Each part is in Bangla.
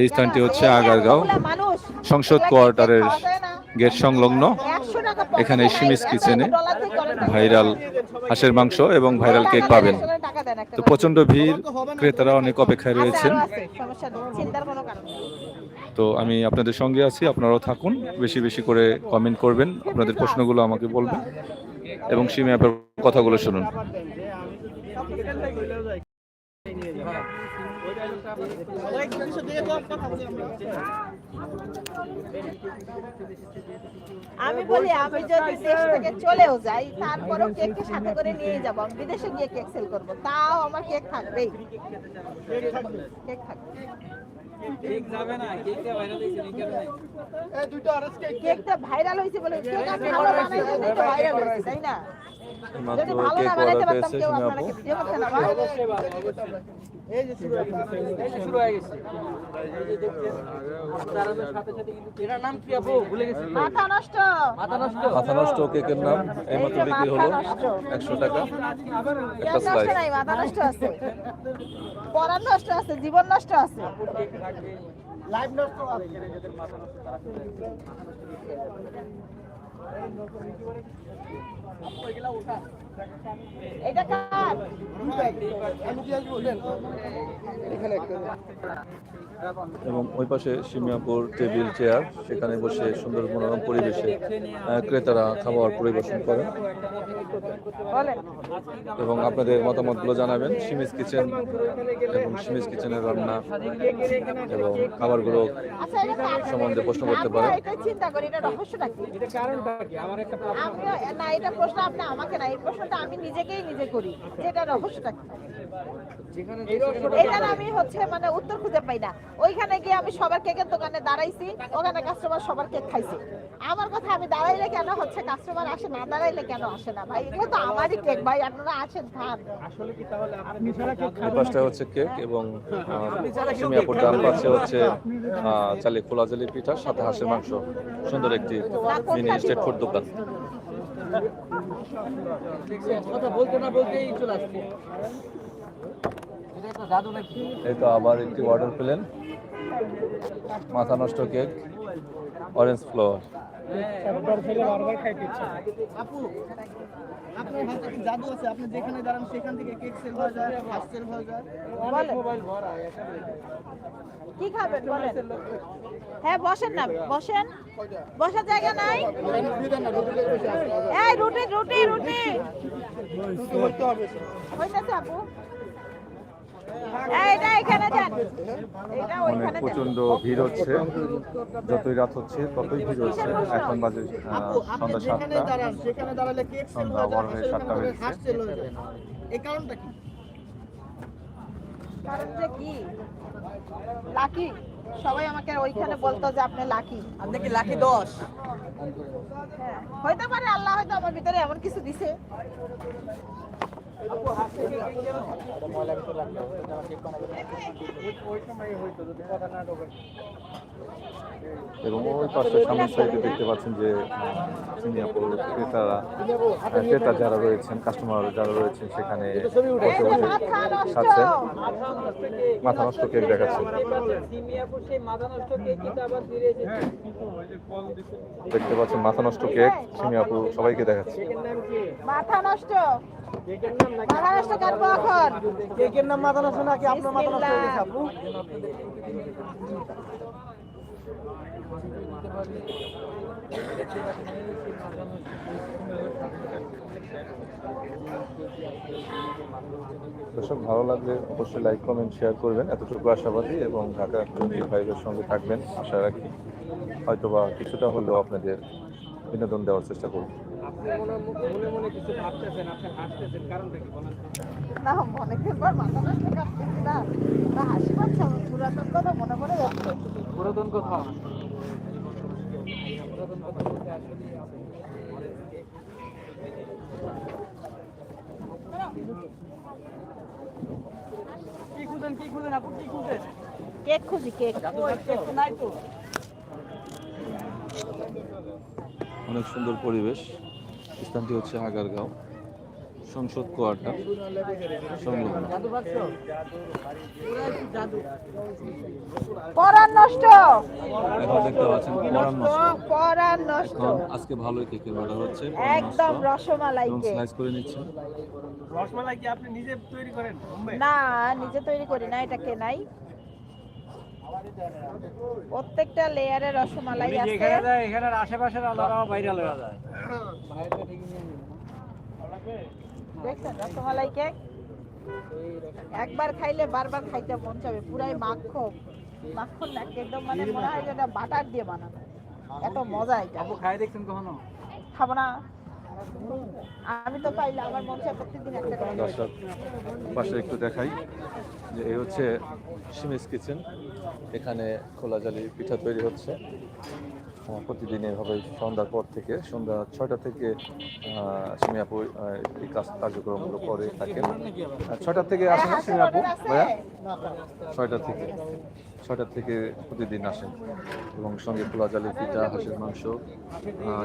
এই স্থানটি হচ্ছে আগারগাঁও সংসদ কোয়ার্টারের গেট সংলগ্ন। এখানে সিমিস কিচেনে ভাইরাল হাঁসের মাংস এবং ভাইরাল কেক পাবেন। তো প্রচণ্ড ভিড় ক্রেতারা অনেক অপেক্ষায় রয়েছেন। তো আমি আপনাদের সঙ্গে আছি আপনারাও থাকুন বেশি বেশি করে কমেন্ট করবেন আপনাদের প্রশ্নগুলো আমাকে বলবেন এবং সিমি অ্যাপের কথাগুলো শুনুন। আমি বলি, আমি যদি দেশ থেকে চলেও যাই, তারপরেও কেককে সাথে করে নিয়ে যাব। বিদেশে গিয়ে কেক সেল করব। তাও আমার কেক থাকবেই। কেক থাকবে। কেকটা ভাইরাল হয়েছে বলে কেক ভালো বানাইছি তো ভাইরাল হয়েছে তাই না? যদি ভালো না আপু। মাথা নষ্ট। মাথা নষ্ট? কেকের নাম এইমাত্র বিক্রি হলো একশো টাকা। একটা স্লাইস নাই মাথা নষ্ট আছে। পড়ার নষ্ট আছে জীবন নষ্ট আছে। লাইভ নষ্ট আজকে নিজেদের মাথা নষ্ট তারা মাথা আচ্ছা, নষ্ট এটা কার? এবং ওই পাশে সিমিয়াপুর টেবিল চেয়ার সেখানে বসে সুন্দর মনোরম পরিবেশে ক্রেতারা খাবার পরিবেশন করেন। এবং আপনাদের মতামতগুলো জানাবেন। সিমিস কিচেন এবং সিমিস কিচেনের রান্না এবং খাবারগুলো আচ্ছা সম্বন্ধে প্রশ্ন করতে পারেন। চিন্তা করি এটা রহস্যটা কি? আমি না এটা প্রশ্ন আপনি আমাকে না এই প্রশ্নটা আমি নিজেকেই নিজে করি যে এটা রহস্যটা কি এটার আমি হচ্ছে মানে উত্তর খুঁজে পাই না। ওইখানে গিয়ে আমি সবার কেকের দোকানে দাঁড়াইছি ওখানে কাস্টমার সবার কেক খাইছে। আমার কথা আমি দাঁড়াইলে কেন হচ্ছে কাস্টমার আসে না দাঁড়াইলে কেন আসে না ভাই? এগুলো তো আমারই কেক ভাই আপনারা খান। এই পাশটা হচ্ছে কেক এবং পাশে হচ্ছে চালে খোলা জালি পিঠা সাথে হাঁসের মাংস। সুন্দর একটি মিনি ফুড দোকান। কথা বলতে না বলতেই চলে আসছে। এই তো আবার একটি অর্ডার পেলেন মাথা নষ্ট কেক অরেঞ্জ ফ্লোর আপু আপনার হাতে কি জাদু আছে? আপনি যেখানে দাঁড়ান সেখান থেকে কেক সেল হয়ে যায় ফাস্ট সেল হয়ে যায়। মোবাইল ভরা কি খাবেন? বলেন। হ্যাঁ বসেন না। বসেন। বসার জায়গা নাই? এই রুটি রুটি। রুটি হইতেছে আপু। এই, এটা এখানে দেন এটা অনেক প্রচণ্ড ভিড় হচ্ছে। যতই রাত হচ্ছে ততই ভিড় হচ্ছে। এখন বাজে সন্ধ্যা সাতটা। দাঁড়ান সেখানে দাঁড়ালে সন্ধ্যা হয়ে বড় হয়ে সাতটা হয়ে এই কারণটা কি? কি? লাকি? সবাই আমাকে ওইখানে বলতো যে আপনি লাকি। আপনি কি লাকি দশ হ্যাঁ। হইতে পারে আল্লাহ হয়তো আমার ভিতরে এমন কিছু দিছে। ময়লা ভিতরে রাখতে হবে ঠিক করা এবং ওই পাশে সামনের সাইডে দেখতে পাচ্ছেন যে সিঙ্গাপুর ক্রেতারা ক্রেতা যারা রয়েছেন কাস্টমার যারা রয়েছেন সেখানে বসে বসে মাথা নষ্ট খাচ্ছেন। মাথা নষ্ট কেক দেখাচ্ছে দেখতে পাচ্ছেন মাথা নষ্ট কেক সিমিয়াপু সবাইকে দেখাচ্ছে। মাথা নষ্ট। মাথা নষ্ট কাটবো এখন? কেকের নাম মাথা নষ্ট নাকি আপনার মাথা নষ্ট হয়ে গেছে আপু? দর্শক, ভালো লাগলে অবশ্যই লাইক কমেন্ট শেয়ার করবেন। এতটুকু আশাবাদী এবং ঢাকা টোয়েন্টি ফাইভের সঙ্গে থাকবেন, আশা রাখি। হয়তোবা কিছুটা হলেও আপনাদের বিনোদন দেওয়ার চেষ্টা করব। আপনি মনে মনে মনে কিছু ভাবতেছেন আপনি হাসতেছেন কারণটা কি বলেন না অনেকদিন পর মাথা নষ্ট কাটতেছি না। না হাসি পাচ্ছে আমার পুরাতন কথা মনে পড়ে যাচ্ছে। পুরাতন কথা পুরাতন কথা বলতে আসলে কি খুঁজেন কি খুঁজেন আপু কি খুঁজেন? কেক খুঁজি কেক। কেক নাই তো। অনেক সুন্দর পরিবেশ। স্থানটি হচ্ছে আগারগাঁও। সংসদ কোয়ার্টার। সংলগ্ন। পরান নষ্ট। এখন দেখতে পাচ্ছেন পরান নষ্ট। পরান নষ্ট। এখন আজকে ভালোই কেকের অর্ডার হচ্ছে একদম রসমালাই কেক স্লাইস করে নিচ্ছেন রসমালাই কি আপনি নিজে তৈরি করেন না নিজে তৈরি করি না এটা কেনাই প্রত্যেকটা লেয়ারে রসমালাই আছে। যায় এখানের আশেপাশের আলাদা ভাইরাল হয়ে যায়। দেখছেন রসমালাই কেক? একবার খাইলে বারবার খাইতে মন চাবে পুরাই মাখন মাখন না একদম মানে মনে হয় যেটা বাটার দিয়ে বানানো। এত মজা এটা। খাই দেখছেন কখনো? খাব না। আমি তো পাইলে আমার মন চায় প্রত্যেকদিন একটা করে দর্শক পাশে একটু দেখাই যে এই হচ্ছে সিমিস কিচেন। এখানে খোলা জালি পিঠা তৈরি হচ্ছে। প্রতিদিন এভাবে সন্ধ্যার পর থেকে সন্ধ্যা ছয়টা থেকে আহ, সিমি আপু আহ, এই কাজ কার্যক্রমগুলো করে থাকেন। ছয়টা থেকে আসেন হাঁসের সিমি আপু order আছে? ভাইয়া? ছয়টা থেকে ছয়টা থেকে প্রতিদিন আসেন। এবং সঙ্গে খোলা জালি পিঠা হাঁসের মাংস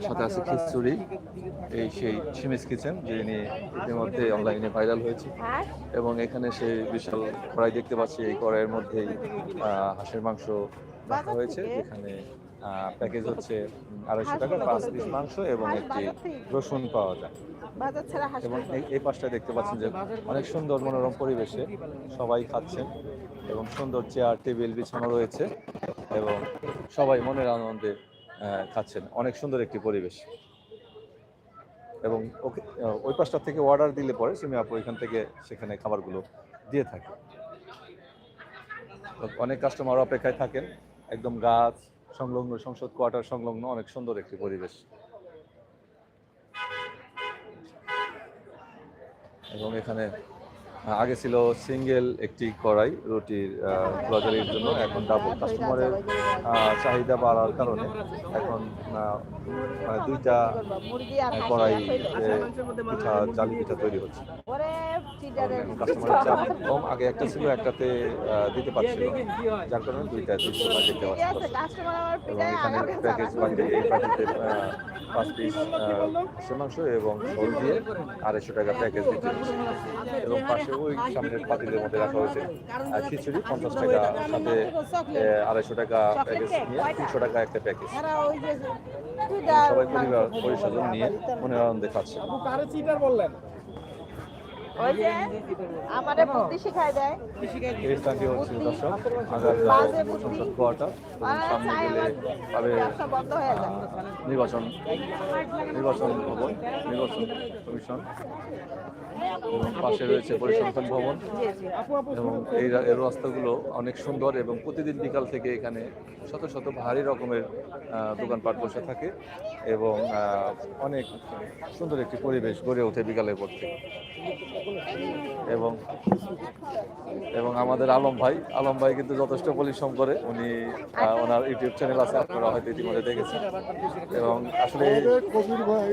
সাথে আছে খিচুড়ি এই সেই সিমিস কিচেন যিনি ইতিমধ্যে অনলাইনে ভাইরাল হয়েছে। এবং এখানে সেই বিশাল কড়াই দেখতে পাচ্ছি এই কড়াইয়ের মধ্যেই হাঁসের মাংস রাখা হয়েছে যেখানে প্যাকেজ হচ্ছে আড়াইশো টাকা পাঁচ পিস মাংস এবং একটি রসুন পাওয়া যায়। এবং এই- পাশটা দেখতে পাচ্ছেন যে অনেক সুন্দর মনোরম পরিবেশে সবাই খাচ্ছেন এবং সুন্দর চেয়ার টেবিল বিছানো রয়েছে এবং সবাই মনের আনন্দে খাচ্ছেন। অনেক সুন্দর একটি পরিবেশ। এবং ওকে ওই পাশটা থেকে অর্ডার দিলে পরে সিমি আপু এখান থেকে সেখানে খাবারগুলো দিয়ে থাকে। অনেক কাস্টমার অপেক্ষায় থাকেন। একদম গাছ সংলগ্ন সংসদ কোয়ার্টার সংলগ্ন অনেক সুন্দর একটি পরিবেশ। এবং এখানে আগে ছিল সিঙ্গেল একটি কড়াই রুটির ব্লজারির জন্য এখন ডাবল কাস্টমারের চাহিদা বাড়ার কারণে এখন মানে দুইটা কড়াই। পিঠা জালি পিঠা তৈরি হচ্ছে। কাস্টমারের চাপ কম। আগে একটা ছিল একটাতে দিতে পারছিল। যার কারণে দুইটা দুইশো টাকা দিতে পারছিল এবং এখানে প্যাকেজ বানিয়ে এই প্যাকেটে পাঁচ পিস সে মাংস এবং ঝোল দিয়ে আড়াইশো টাকা প্যাকেজ দিতে এবং পাশে ওই সামনের পাতিলের মধ্যে রাখা হয়েছে। আর খিচুড়ি পঞ্চাশ টাকা সাথে আড়াইশো টাকা প্যাকেজ নিয়ে তিনশো টাকা একটা প্যাকেজ সবাই পরিবার পরিশোধন নিয়ে মনে আনন্দে খাচ্ছে কারে চিটার বললেন? ওই যে আমাদের বুদ্ধি শিখায় দেয়। এই স্থানটি হচ্ছে দর্শক আগার বাজে বুদ্ধি। সংসদ কোয়ার্টার সামনে গেলে আমার পাবে ব্যবসা বন্ধ যায়। আহ, নির্বাচন নির্বাচন ভবন নির্বাচন কমিশন। এবং পাশে রয়েছে পরিসংখ্যান ভবন। এবং এই এই রাস্তাগুলো অনেক সুন্দর এবং প্রতিদিন বিকাল থেকে এখানে শত শত ভারী রকমের দোকানপাট বসে থাকে এবং অনেক সুন্দর একটি পরিবেশ গড়ে ওঠে বিকালের পর থেকে। এবং এবং আমাদের আলম ভাই আলম ভাই কিন্তু যথেষ্ট পরিশ্রম করে। উনি ওনার ইউটিউব চ্যানেল আছে, আপনারা হয়তো ইতিমধ্যে দেখেছেন। এবং আসলে ভাই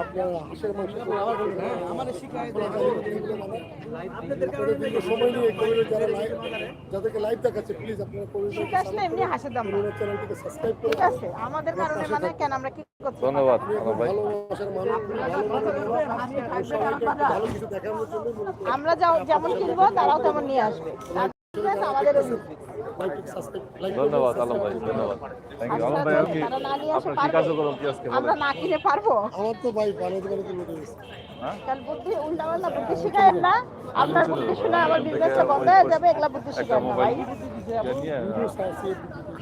আপনার হাঁসের মাংস আমাদের শিখাই আপনাদের দীর্ঘ সময় নিয়ে কবিরের যারা লাইভ যাদেরকে লাইভ দেখাচ্ছে প্লিজ আপনারা কবিরের ঠিক আছে না এমনি হাসির দাম না। চ্যানেলটিকে সাবস্ক্রাইব করে ঠিক আমাদের কারণে মানে কেন আমরা কি করছি ধন্যবাদ ভালোবাসার মানুষ ভালো সবাইকে একটু ভালো কিছু দেখানোর জন্য আমরা যেমন কিনবো তারাও তেমন নিয়ে আসবে। ধন্যবাদ আলম ভাই ধন্যবাদ। থ্যাংক ইউ আলম ভাই আর কি তারা না নিয়ে আসে আপনার কি? কার্যক্রম কি আজকে আমরা না কিনে পারব। আমার তো ভাই ভালো বানাতে লোটে গেছে হ্যাঁ? কাল বুদ্ধি উল্টা পাল্টা বুদ্ধি শিখায় না। আপনার বুদ্ধি শুনে আমার বিজনেসটা বন্ধ হয়ে যাবে এগুলা বুদ্ধি শিখায় না ভাই।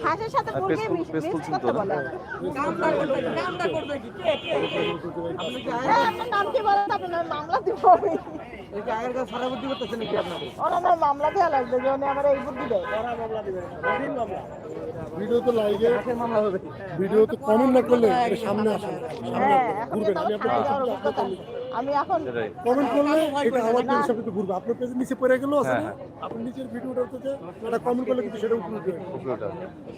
হাঁসের সাথে মুরগি মিক্স করতে না? বলে। আপনার নাম কি? বলেন আপনার? মামলা দিব আমি ওনার মামলা দেওয়া লাগবে যে উনি আমার এই বুদ্ধি দেয়। ভিডিও তো লাইভে ভিডিও তো কমেন্ট না করলে সামনে আসে সামনে হ্যাঁ ঘুরবেন আমি আপনার আমি এখন কমেন্ট করলে এটা আমার পেজের সাথে ঘুরবে। আপনার পেজের নিচে পড়ে আছে হ্যাঁ, আপনি নিচের ভিডিওটা থেকে এটা কমেন্ট করলে কিন্তু সেটা উপরে উঠবে।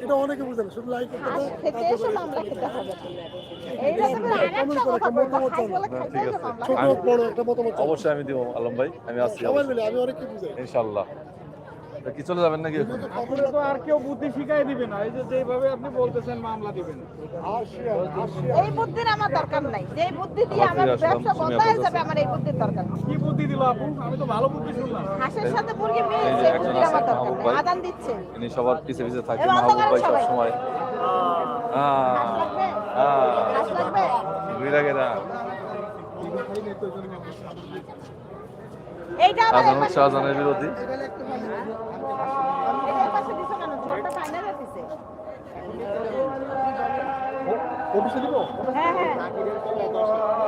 এটা অনেকে বুঝে না। শুধু লাইক করতে খেতে এসে তারপরে মামলা খেতে হবে। তো কথা মতামত ঠিক আছে। ছোট বড় একটা মতামত অবশ্যই আমি দিব আলম ভাই। আমি আসছি সবাই মিলে আমি বুঝাই। ইনশাল্লাহ তা কি চলে যাবেন নাকি? আপনি তো আর কেউ বুদ্ধি শিখাই দিবে না। এই যে যেভাবে আপনি বলতেছেন মামলা দিবেন। এই বুদ্ধির আমার দরকার নাই। যে বুদ্ধি দিয়ে আমার ব্যবসা বন্ধ হয়ে যাবে আমার এই বুদ্ধির দরকার কি বুদ্ধি দিল আপু? আমি তো ভালো বুদ্ধি শুনলাম। হাঁসের সাথে মুরগি এই মিল যে সেই একজন বুদ্ধির আছে, আমার দরকার নেই। আদান দিচ্ছে। ইনি সবার পিছে পিছে থাকে এ বন্ধ মাহবুব ভাই ঘুরে গেরা এইটা আবার আজানের বিরোধী।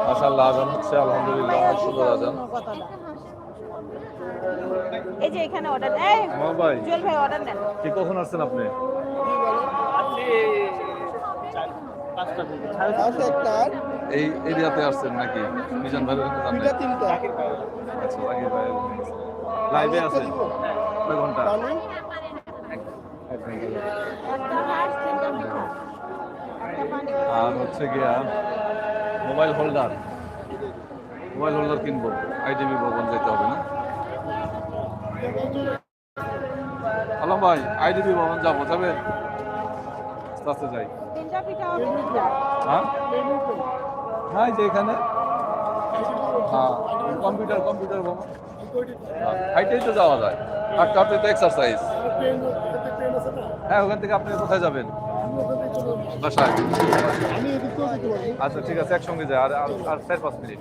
মাশাআল্লাহ আজান হচ্ছে আলহামদুলিল্লাহ সুন্দর আজান। এই যে এখানে অর্ডার এই ভাই জুয়েল ভাই অর্ডার নেন। কি কখন আসছেন আপনি? এই এরিয়াতে আসছেন নাকি? মিজান ভাই? আচ্ছা লাইভে আছেন? ঘণ্টা। আর হচ্ছে গিয়া মোবাইল হোল্ডার। মোবাইল হোল্ডার কিনবো। আইডিবি ভবন যেতে হবে না? আলম ভাই আইডিবি ভবন যাব যাবেন? আস্তে যাই। হ্যাঁ? হ্যাঁ যে এখানে? হ্যাঁ কম্পিউটার কম্পিউটার ভবন। হাইটেই তো যাওয়া যায়। আর কাটতে তো এক্সারসাইজ হ্যাঁ ওখান থেকে আপনি কোথায় যাবেন। বাসায়। আচ্ছা ঠিক আছে একসঙ্গে যাই। আর আর- চার পাঁচ মিনিট।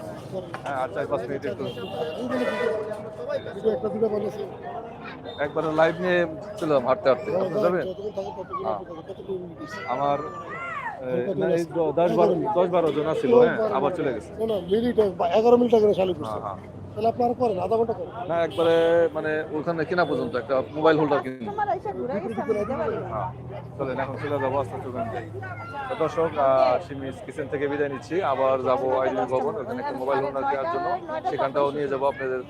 হ্যাঁ আর চার পাঁচ মিনিট একটু। একবারে লাইভ নিয়ে ছিলাম হাঁটতে হাঁটতে। আপনি যাবেন? আমার দশ বারো দশ বারো জন ছিল হ্যাঁ আবার চলে গেছে। এগারো মিনিট আগে হ্যাঁ হ্যাঁ। তাহলে আপনি আরও করেন আধা ঘণ্টা করেন। না একবারে মানে ওখানে কেনা পর্যন্ত একটা মোবাইল হোল্ডার কিনি। হ্যাঁ চলেন এখন চলে যাব আস্তে আস্তে ওখানে যাই। দর্শক সিমিস কিচেন থেকে বিদায় নিচ্ছি। আবার যাব আইডিবি ভবন ওখানে একটা মোবাইল হোল্ডার কেনার জন্য। সেখানটাও নিয়ে যাব আপনাদের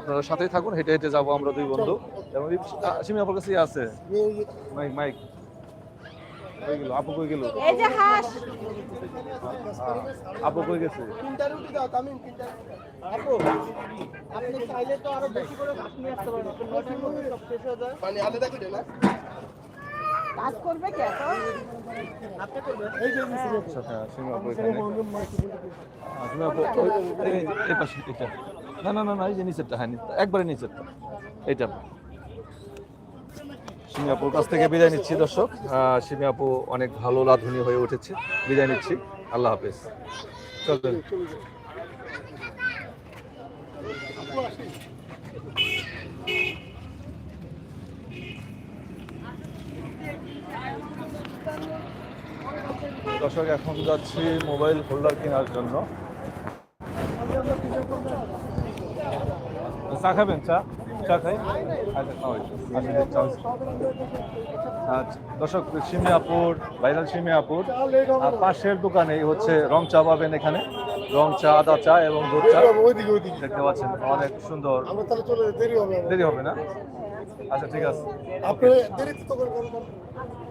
আপনারা সাথেই থাকুন হেঁটে হেঁটে যাব আমরা দুই বন্ধু। এবং সিমি আপনার কাছে ইয়ে আছে মাইক মাইক। কই গেল আপু কই গেল এই যে হাঁস। হ্যাঁ, আপু কই গেছে? তিনটা রুটি দাও তামিম তিনটা আপু আপনি চাইলে তো আরও বেশি করে ভাত নিয়ে আসতে পারেন। নয়টার মধ্যে সব শেষ হয়ে যায়। মানে আলাদা করে না কাজ করবে কি এখন? আপনি করবেন। এই যে আচ্ছা হ্যাঁ আপু এখানে। আপু এই পাশে এটা। না না না এই যে নিচেরটা হ্যাঁ একবারে নিচেরটা। এইটা। সিমি আপুর কাছ থেকে বিদায় নিচ্ছি, দর্শক। সিমি আপু অনেক ভালো রাধুনী হয়ে উঠেছে। বিদায় নিচ্ছি। আল্লাহ হাফেজ। দর্শক, এখন যাচ্ছি মোবাইল হোল্ডার কেনার জন্য। চা খাবেন, চা? চা খাই আচ্ছা খাওয়াই আচ্ছা চা আচ্ছা দর্শক সিমিয়াপুর ভাইরাল সিমিয়াপুর আর পাশের দোকানে হচ্ছে রং চা পাবেন এখানে। রং চা আদা চা এবং দুধ চা। দেখতে পাচ্ছেন অনেক সুন্দর। চলে দেরি হবে দেরি হবে না? আচ্ছা ঠিক আছে।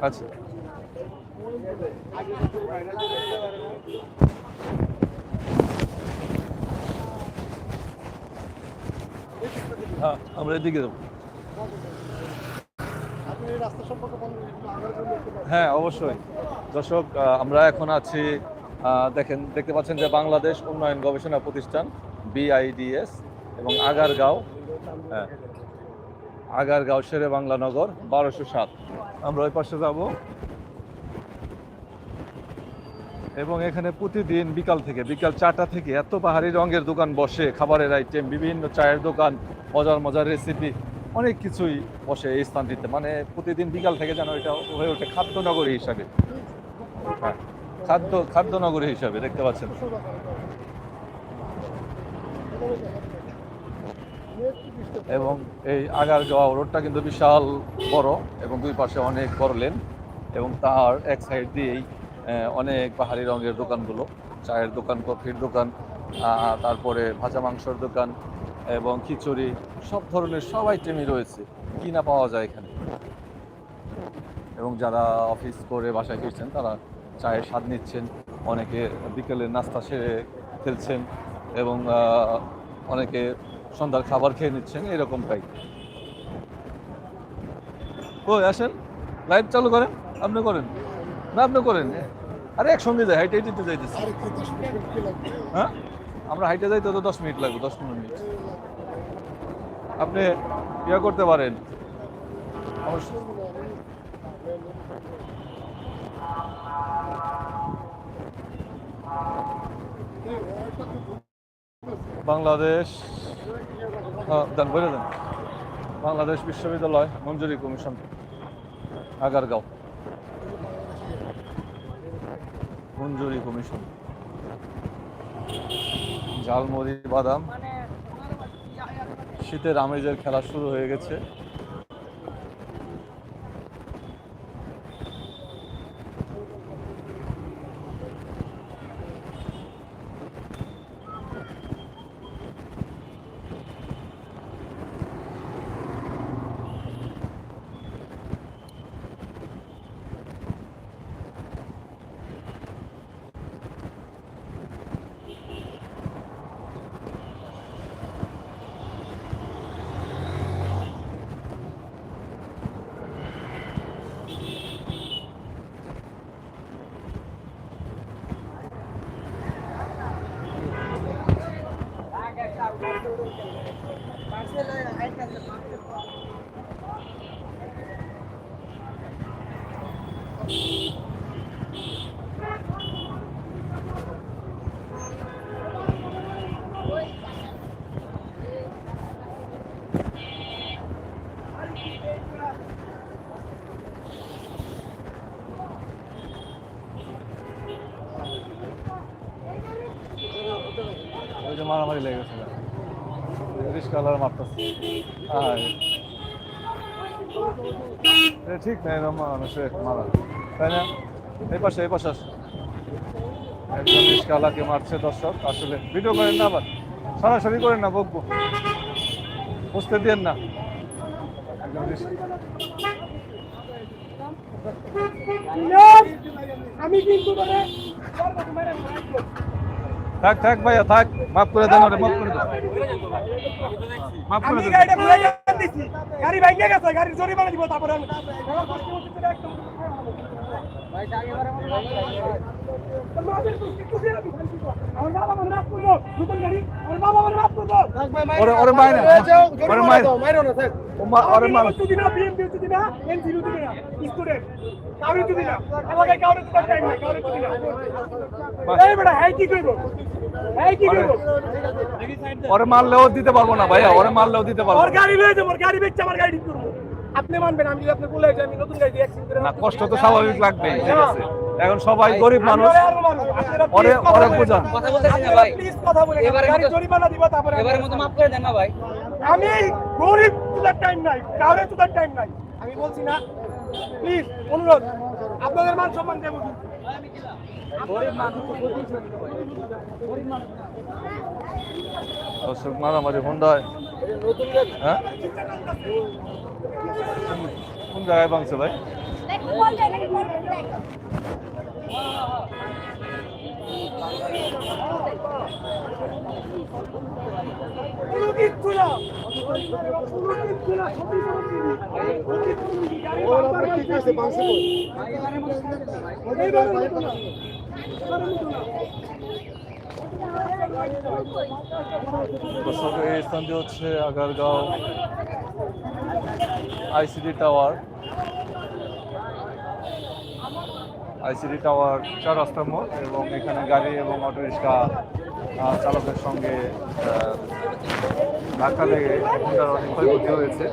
আচ্ছা। হ্যাঁ আমরা এদিকে যাব। হ্যাঁ অবশ্যই। দর্শক আমরা এখন আছি দেখেন, দেখতে পাচ্ছেন যে বাংলাদেশ উন্নয়ন গবেষণা প্রতিষ্ঠান, বিআইডিএস এবং আগারগাঁও হ্যাঁ আগারগাঁও শেরে বাংলা নগর বারোশো সাত। আমরা ওই পাশে যাব। এবং এখানে প্রতিদিন বিকাল থেকে, বিকাল চারটা থেকে এত পাহাড়ি রঙের দোকান বসে, খাবারের আইটেম বিভিন্ন চায়ের দোকান, মজার মজার রেসিপি অনেক কিছুই বসে এই স্থানটিতে। মানে প্রতিদিন বিকাল থেকে যেন এটা হয়ে ওঠে খাদ্যনগরী হিসাবে। হ্যাঁ খাদ্য খাদ্যনগরী হিসাবে, দেখতে পাচ্ছেন। এবং এই আগারগাঁও রোডটা কিন্তু বিশাল বড় এবং দুই পাশে অনেক বড় লেন এবং তার এক সাইড দিয়েই অনেক পাহাড়ি রঙের দোকানগুলো, চায়ের দোকান, কফির দোকান তারপরে ভাজা মাংসর দোকান এবং খিচুড়ি, সব ধরনের সব আইটেমই রয়েছে কি না পাওয়া যায় এখানে। এবং যারা অফিস করে বাসায় ফিরছেন, তারা চায়ের স্বাদ নিচ্ছেন, অনেকে বিকেলের নাস্তা সেরে ফেলছেন এবং অনেকে সন্ধ্যার খাবার খেয়ে নিচ্ছেন এরকম এরকমটাই। ওই আসেন লাইভ চালু করেন, আপনি করেন। না, আপনি করেন। আরে একসঙ্গে যাই হাইটে হাইটে যাইতেছি। হ্যাঁ? আমরা হাইটে যাইতে তো দশ মিনিট লাগবে দশ পনেরো মিনিট। আপনি ইয়া করতে পারেন। বাংলাদেশ হ্যাঁ, দেন বলে দেন। বাংলাদেশ বিশ্ববিদ্যালয় মঞ্জুরি কমিশন আগারগাঁও। মঞ্জুরি কমিশন। ঝালমুড়ি বাদাম। শীতের আমেজের খেলা শুরু হয়ে গেছে ওই যে মারামারি লেগে গেছিল রিস্কালার মারতেছে। আর ঠিক না এরকম মানুষে মারা। তাই না? এই পাশে এই পাশে আসো। একজন রিস্কালাকে মারছে দর্শক, আসলে ভিডিও করেন না আবার। সরাসরি করেন না, বকবো। বুঝতে দিয়েন না। আমি কিন্তু মানে থাক থাক ভাইয়া, থাক। মাফ করে দেন ওরে, মাফ করে দেন। মাফ করে দেন। গাড়িটা ঘুরে দিচ্ছি গাড়ি ভেঙে গেছে, গাড়ির জরিমানা দিব, তারপরে ওরে মারলেও দিতে পারব না ভাইয়া ওরে মারলেও দিতে পারব ওর গাড়ি লয়ে যাব গাড়ি বেচছে আমার গাড়ি করব। আপনি মানবেন আমি যদি আপনি বলে আমি নতুন গাড়ি দিয়ে অ্যাক্সিডেন্ট করে না কষ্ট তো স্বাভাবিক লাগবে ঠিক আছে? এখন সবাই গরিব মানুষ। ওরে ওরে বুঝান। কথা বলতেছি না ভাই। প্লিজ কথা বলে এবারের গাড়ি জরিমানা দিবা তারপরে এবারের মতো মাফ করে দেন না ভাই। আমি গরিব তোদের টাইম নাই কাউরে তোদের টাইম নাই। আমি বলছি না প্লিজ অনুরোধ আপনাদের মান সম্মান দেবো দর্শক মারামারি হোন্ডায়। হ্যাঁ? কোন জায়গায় ভাঙছে ভাই? এই স্থানটি হচ্ছে Agargaon. ICD tower ICD tower চার রাস্তার মোড় এবং এখানে গাড়ি এবং অটো রিক্সা চালকের সঙ্গে ধাক্কা লেগে হোন্ডার অনেক ক্ষয়ক্ষতি হয়েছে।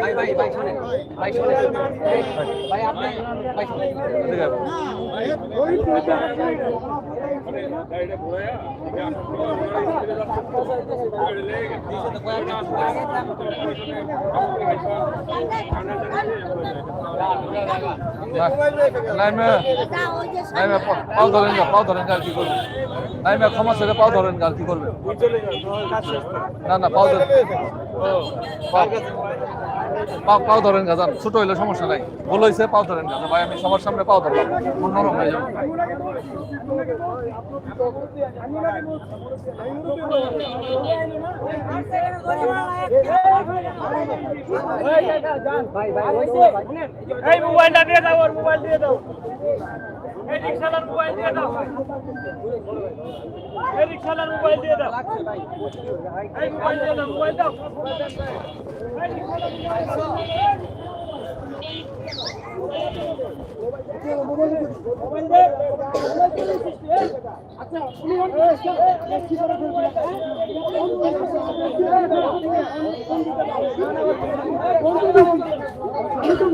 ভাই ভাই ভাই শোনেন। ভাই শোনেন। ভাই আপনি পাও ধরেন পাও ধরেন আর কি করবে নাইমে পাও ধরেন আর কি না না পাও ধরেন পাও- পাও ধরেন গাজান ছোট হইলে সমস্যা নাই ভুল হয়েছে পাও ধরেন গাজা ভাই আমি সবার সামনে পাও ধরলাম মন নরম হয়ে যাবে এই মোবাইলটা দিয়ে দাও মোবাইল দিয়ে দাও আচ্ছা উনি কি করে আমি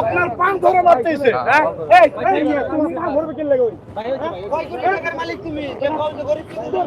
আপনার পান ধরে মারতেছে মালিক তুমি কল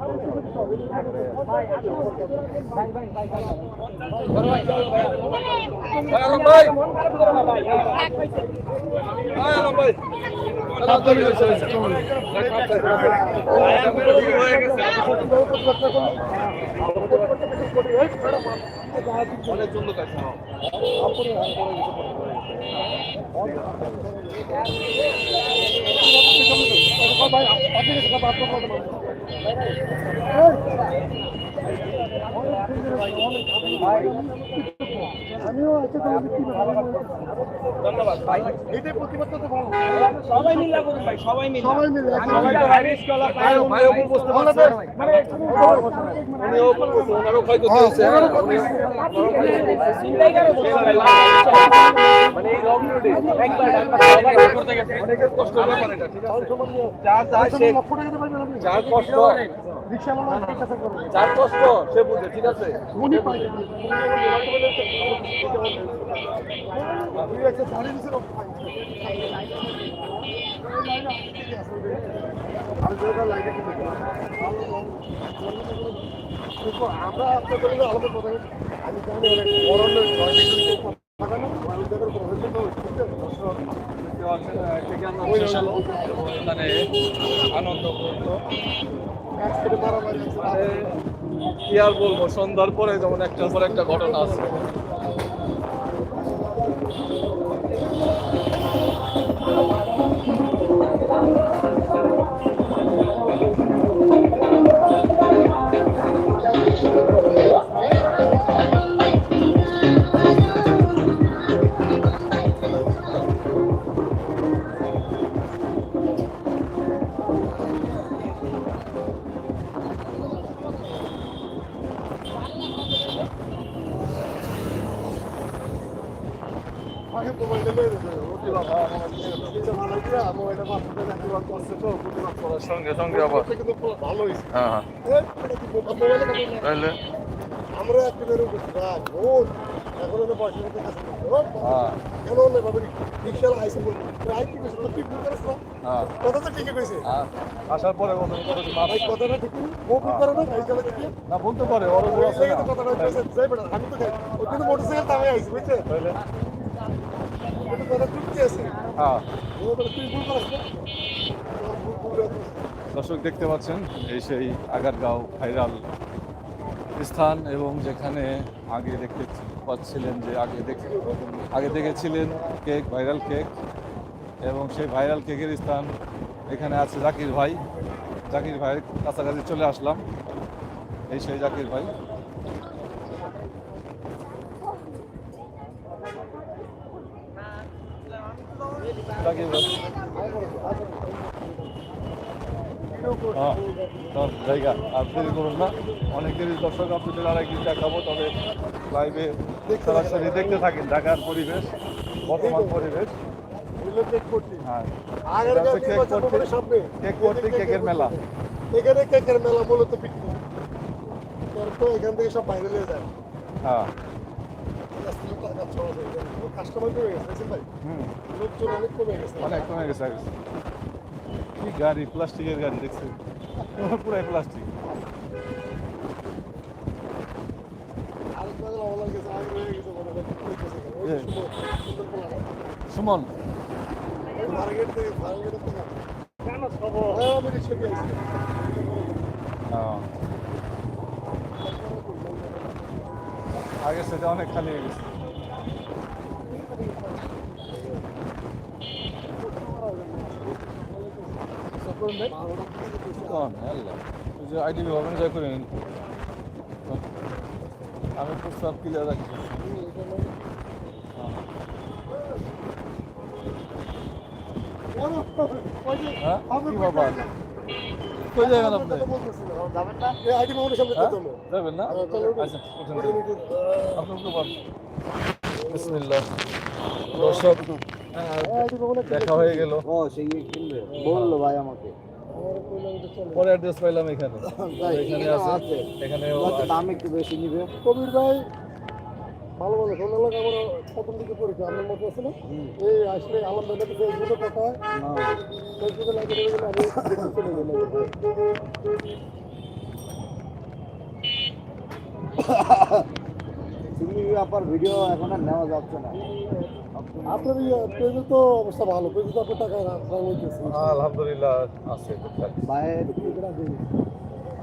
পাও ধরে মাপছে আমি কইলাম তো পাও ধরে মাপছে ভাই আলম ভাই ভাই আলম ভাই তাড়াতাড়ি হয়েছে হয়েছে অনেক সুন্দর কাজ আমিও একটা করে বিক্রি ধন্যবাদ ভাই এটাই প্রতিবাদ করতে ভালো সবাই মিলে করুন ভাই সবাই মিলে সবাই মিলে তো ভাই ভাই ওপর বসতে পারছে মানে উনি ওপর বসতে ওনারও ক্ষয়ক্ষতি হয়েছে চিন্তাই করে বলতে হবে। মানে এই লং একবার সবাই উপর থেকে অনেকের কষ্টের ব্যাপার এটা ঠিক আছে যার যার সে যার কষ্ট যার কষ্ট সে বুঝে ঠিক আছে উনি আমরা আপনার করে আলাদা কথা। আমি জানি অরণ্যের মানে কি আর বলব সন্ধ্যার পরে যেমন একটার পর একটা ঘটনা আছে। তাহলে আমরা ভোট এখন হলো পয়সা করতে। হ্যাঁ। কেন হলে বাবা রিক্সাওয়ালা আইসে বলবে প্রায় কি কইছে তুই ভুল করিস না হ্যাঁ কথা তো ঠিকই কইছে হ্যাঁ আসার পরে কথা ভাই কথাটা ঠিক ও ভুল করে না ভাই না বলতে পারে ওর কথাটা আমি তো কিন্তু মোটরসাইকেল দামে আইছে বুঝছে? দর্শক দেখতে পাচ্ছেন, এই সেই আগারগাঁও ভাইরাল স্থান এবং যেখানে আগে দেখতে পাচ্ছিলেন যে আগে দেখে, আগে দেখেছিলেন কেক, ভাইরাল কেক। এবং সেই ভাইরাল কেকের স্থান এখানে আছে জাকির ভাই। জাকির ভাইয়ের কাছাকাছি চলে আসলাম। এই সেই জাকির ভাই জাকির ভাই হ্যাঁ, তো জায়গা। আর দেরি করুন না। অনেক দেরি দর্শক আপনাদের আর একদিন দেখাবো তবে লাইভে সরাসরি দেখতে থাকেন ঢাকার পরিবেশ বর্তমান পরিবেশ। এগুলো হ্যাঁ কেকের মেলা। এখানে কেকের মেলা মূলত বিক্রি এখান থেকে সব বাইরে নিয়ে যায়। হ্যাঁ। কাস্টমার কমে গেছে ভাই হুম লোকজন অনেক কমে গেছে অনেক কমে গেছে কি গাড়ি প্লাস্টিকের গাড়ি দেখছি পুরাই প্লাস্টিক মনে হয় সুমন মার্কেট থেকে মার্কেট হ্যাঁ আমি রিক্সা দিয়ে আসছি হ্যাঁ। আগে সেটা অনেক খালি হয়ে গেছে কোন আল্লাহ ওই যে আইডিবি ভবনে যাই করে নিন। আমি প্রস্তাব ক্লিয়ার রাখছি হ্যাঁ কি বাবা কই যাবেন আপনি এই আইটি মামুনের সামনে হ্যাঁ? যেতে হলো যাবেন না হ্যাঁ, চলো উঠুন। আচ্ছা উঠেন যান। আপনি উঠতে পারেন বিসমিল্লাহ দর্শক দেখা হয়ে গেল। ও সেই কিনবে। বলল ভাই আমাকে। পরে অ্যাড্রেস পাইলাম এখানে। এখানে আছে এখানেও দাম একটু বেশি নিবে। কবির ভাই ভালো ভালো সোনার লোক আমার প্রথম দিকে পড়েছে আমার মতো আছে না? এই আসলে আলম ভাই নাকি ফেসবুকে কথা হয়। ফেসবুকে লাগে আমি চলে গেলাম আপনার ভিডিও এখন আর নেওয়া যাচ্ছে না। আপনার পেজে তো অবস্থা ভালো পেজে তো আপনার টাকা আলহামদুলিল্লাহ আছে। ভাইয়ের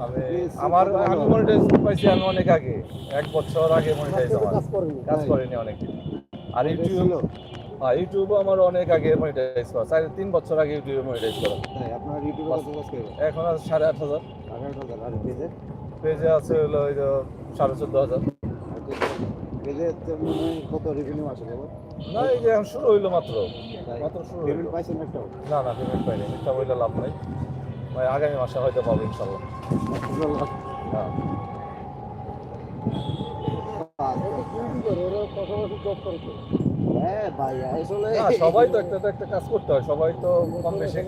আমি আমার আমি মনিটাইজ পাইছি আমি অনেক আগে এক বছর আগে মনিটাইজ আমার কাজ করেনি কাজ করেনি অনেক আর ইউটিউব হ্যাঁ ইউটিউবও আমার অনেক আগে মনিটাইজ করা। চার তিন বছর আগে ইউটিউবে মনিটাইজ করা। আপনার ইউটিউবে এখন আছে সাড়ে আট হাজার। আর পেজে পেজে আছে হলো ওই সাড়ে চোদ্দ হাজার। পেজে তো কত রেভিনিউ আসে বাবা না এই যে শুরু হইল মাত্র। মাত্র শুরু পেমেন্ট পাইছেন একটা? না না পেমেন্ট পাইনি। লাভ নেই। আগামী মাসে হয়তো পাবো ইনশাল্লাহ। হ্যাঁ। তো। হ্যাঁ সবাই তো একটা তো একটা কাজ করতে হয়। সবাই তো কম বেশি।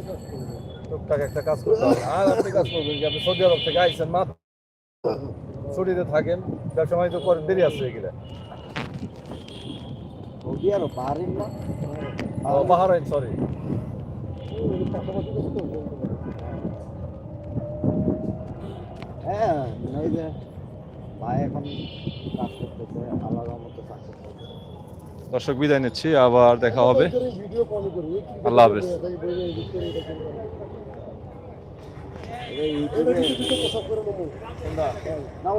টুকটাক একটা কাজ করতে হয়। আর আপনি কাজ করবেন কি? আপনি সৌদি আরব থেকে আইসেন মাত্র। ছুটিতে থাকেন। ব্যবসা বাণিজ্য করে দেরি আছে এগুলা। সৌদি বাহারিন না বাহারাইন সরি হ্যাঁ এই যে ভাই এখন কাজ করতেছে আলাদা মতো কাজ করতেছে দর্শক বিদায় নিচ্ছি আবার দেখা হবে আল্লাহ হাফেজ। না